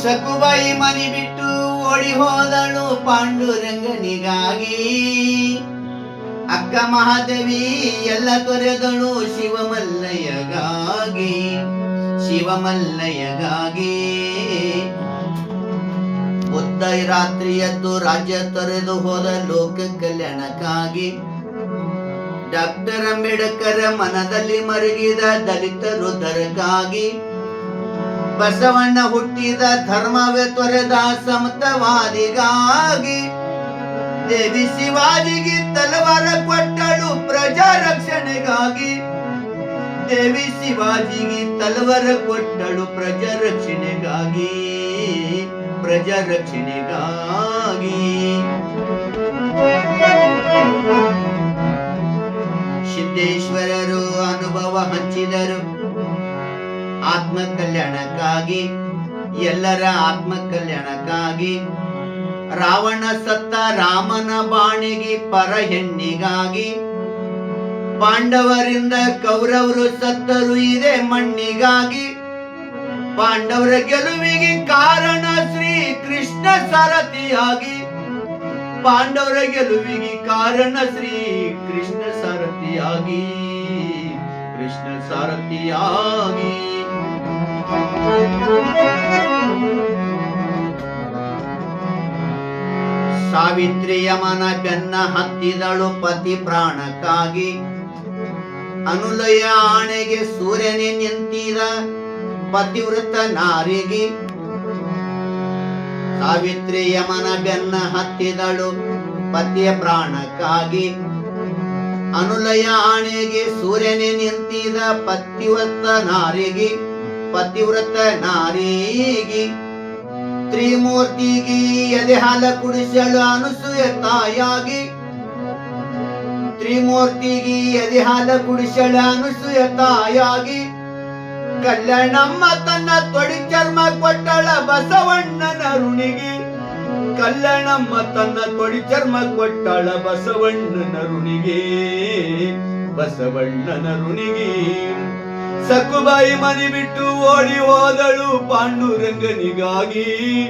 ಸಕುಬಾಯಿ ಮನೆ ಬಿಟ್ಟು ಓಡಿ ಹೋದಳು ಪಾಂಡುರಂಗನಿಗಾಗಿ. ಅಕ್ಕ ಮಹಾದೇವಿ ಎಲ್ಲ ತೊರೆದಳು ಶಿವಮಲ್ಲಯ್ಯಗಾಗಿ ಶಿವಮಲ್ಲಯ್ಯಗಾಗಿ. ಉದ್ದ ರಾತ್ರಿಯದ್ದು ರಾಜ್ಯ ತೊರೆದು ಹೋದ ಲೋಕ ಕಲ್ಯಾಣಕ್ಕಾಗಿ. ಡಾಕ್ಟರ್ ಅಂಬೇಡ್ಕರ್ ಮನದಲ್ಲಿ ಮರುಗಿದ ದಲಿತರು ದರಗಾಗಿ ಬಸವಣ್ಣ ಹುಟ್ಟಿದ ಧರ್ಮವೇ ತೊರೆದ ಸಮತವಾದಿಗಾಗಿ ದೇವಿ ಶಿವಾಜಿಗೆ ತಲವಾರ ಕೊಟ್ಟಳು ಪ್ರಜಾ ರಕ್ಷಣೆಗಾಗಿ. ದೇವಿ ಶಿವಾಜಿಗೆ ತಲವಾರ ಕೊಟ್ಟಳು ಪ್ರಜಾ ರಕ್ಷಣೆಗಾಗಿ ಪ್ರಜಾ ರಕ್ಷಣೆಗಾಗಿ. ಸಿದ್ದೇಶ್ವರರು ಅನುಭವ ಹಂಚಿದರು. ಆತ್ಮ ಕಲ್ಯಾಣಕ್ಕಾಗಿ ಎಲ್ಲರ ಆತ್ಮ ಕಲ್ಯಾಣಕ್ಕಾಗಿ ರಾವಣ ಸತ್ತ ರಾಮನ ಬಾಣಿಗೆ ಪರ ಹೆಣ್ಣಿಗಾಗಿ, ಪಾಂಡವರಿಂದ ಕೌರವರು ಸತ್ತರು ಇದೆ ಮಣ್ಣಿಗಾಗಿ, ಪಾಂಡವರ ಗೆಲುವಿಗೆ ಕಾರಣ ಶ್ರೀ ಕೃಷ್ಣ ಸಾರಥಿಯಾಗಿ, ಪಾಂಡವರ ಗೆಲುವಿಗೆ ಕಾರಣ ಶ್ರೀ ಕೃಷ್ಣ ಸಾರಥಿಯಾಗಿ. ಕೃಷ್ಣ ಸಾರಥಿಯಾಗಿ. ಸಾವಿತ್ರಿಯ ಮನ ಬೆನ್ನ ಹತ್ತಿದಳು ಪತಿ ಪ್ರಾಣಕ್ಕಾಗಿ. ಅನುಲಯ ಆಣೆಗೆ ಸೂರ್ಯನೇ ನಿಂತಿದ ಪತಿವೃತ್ತ ನಾರಿಗೆ. ಸಾವಿತ್ರಿ ಯಮನ ಬೆನ್ನ ಹತ್ತಿದಳು ಪತಿಯ ಪ್ರಾಣಕ್ಕಾಗಿ. ಅನುಲಯ ಆಣೆಗೆ ಸೂರ್ಯನೇ ನಿಂತಿದ ಪತಿವ್ರತ ನಾರಿಗೆ ಪತಿವ್ರತ ನಾರಿಗೆ. ತ್ರಿಮೂರ್ತಿಗೆ ಎದೆ ಹಾಲ ಕುಡಿಸಲು ಅನುಸೂಯ ತಾಯಾಗಿ, ತ್ರಿಮೂರ್ತಿಗೆ ಎದೆ ಹಾಲ ಕುಡಿಸಲು ಅನುಸೂಯ ತಾಯಾಗಿ. ಕಲ್ಯಾಣಮ್ಮ ತನ್ನ ತೊಡಿ ಚರ್ಮ ಕೊಟ್ಟಳ ಬಸವಣ್ಣನ ಋಣಿಗೆ ಕಲ್ಯಾಣಮ್ಮ ತನ್ನ ತೊಡಿ ಚರ್ಮ ಕೊಟ್ಟಳ ಬಸವಣ್ಣನ ಋಣಿಗೆ. ಬಸವಣ್ಣನ ಋಣಿಗೆ. ಸಕುಬಾಯಿ ಮನೆ ಬಿಟ್ಟು ಓಡಿ ಹೋದಳು ಪಾಂಡುರಂಗನಿಗಾಗಿ.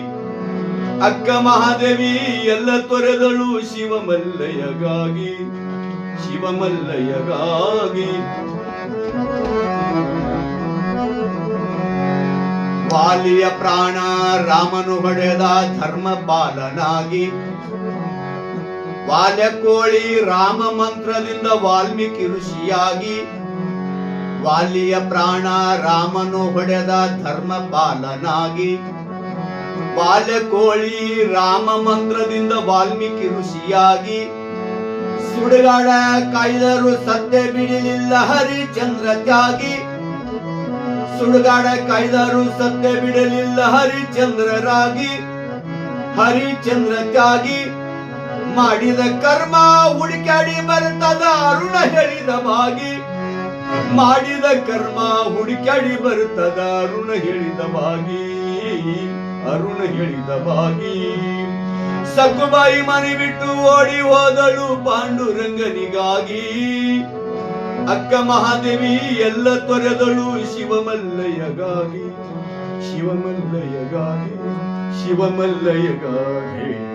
ಅಕ್ಕ ಮಹಾದೇವಿ ಎಲ್ಲ ತೊರೆದಳು ಶಿವಮಲ್ಲಯ್ಯಗಾಗಿ. ಶಿವಮಲ್ಲಯ್ಯಗಾಗಿ. ವಾಲಿಯ ಪ್ರಾಣ ರಾಮನು ಹೊಡೆದ ಧರ್ಮ ಬಾಲನಾಗಿ. ಬಾಲ್ಯಕೋಳಿ ರಾಮ ಮಂತ್ರದಿಂದ ವಾಲ್ಮೀಕಿ ಋಷಿಯಾಗಿ. ಬಾಲಿಯ ಪ್ರಾಣ ರಾಮನು ಹೊಡೆದ ಧರ್ಮ ಬಾಲನಾಗಿ. ಬಾಲ್ಯಕೋಳಿ ರಾಮ ಮಂತ್ರದಿಂದ ವಾಲ್ಮೀಕಿ ಋಷಿಯಾಗಿ. ಸುಡುಗಾಡ ಕಾಯ್ದರು ಸತ್ಯ ಬಿಡಲಿಲ್ಲ ಹರಿಚಂದ್ರ ತ್ಯಾಗಿ. ಸುಡುಗಾಡ ಕಾಯ್ದಾರು ಸತ್ಯ ಬಿಡಲಿಲ್ಲ ಹರಿಚಂದ್ರರಾಗಿ ಹರಿಚಂದ್ರಕ್ಕಾಗಿ ಮಾಡಿದ ಕರ್ಮ ಹುಡುಕಾಡಿ ಬರ್ತದ ಅರುಣ ಹೇಳಿದ ಬಾಗಿ. ಮಾಡಿದ ಕರ್ಮ ಹುಡುಕಾಡಿ ಬರ್ತದ ಅರುಣ ಹೇಳಿದ ಬಾಗಿ. ಅರುಣ ಹೇಳಿದ ಬಾಗಿ. ಸಕ್ಕುಬಾಯಿ ಮನೆ ಬಿಟ್ಟು ಓಡಿ ಹೋದಳು ಪಾಂಡುರಂಗನಿಗಾಗಿ. ಅಕ್ಕ ಮಹಾದೇವಿ ಎಲ್ಲ ತೊರೆದಳು ಶಿವಮಲ್ಲಯ್ಯಗಾಗಿ. ಶಿವಮಲ್ಲಯ್ಯಗಾಗಿ ಶಿವಮಲ್ಲಯ್ಯಗಾಗಿ.